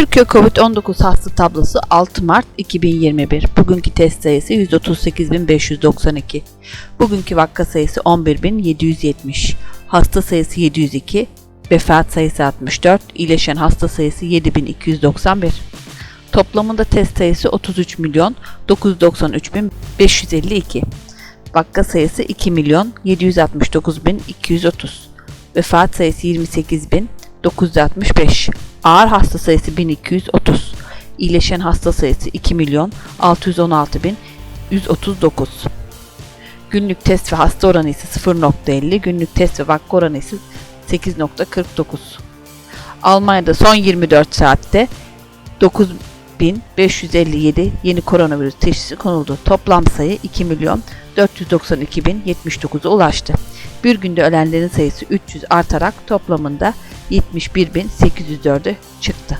Türkiye Covid-19 hasta tablosu 6 Mart 2021. Bugünkü test sayısı 138.592. Bugünkü vaka sayısı 11.770. Hasta sayısı 702. Vefat sayısı 64. İyileşen hasta sayısı 7291. Toplamında test sayısı 33 milyon 993 bin 552. Vaka sayısı 2 milyon 769 bin 230. Vefat sayısı 28 bin 965. Ağır hasta sayısı 1230. İyileşen hasta sayısı 2 milyon 616 bin 139. Günlük test ve hasta oranı ise 0.50, günlük test ve vaka oranı ise 8.49. Almanya'da son 24 saatte 9557 yeni koronavirüs teşhisi konuldu. Toplam sayı 2 milyon 492 bin 79'a ulaştı. Bir günde ölenlerin sayısı 300 artarak toplamında 71.804'e çıktı.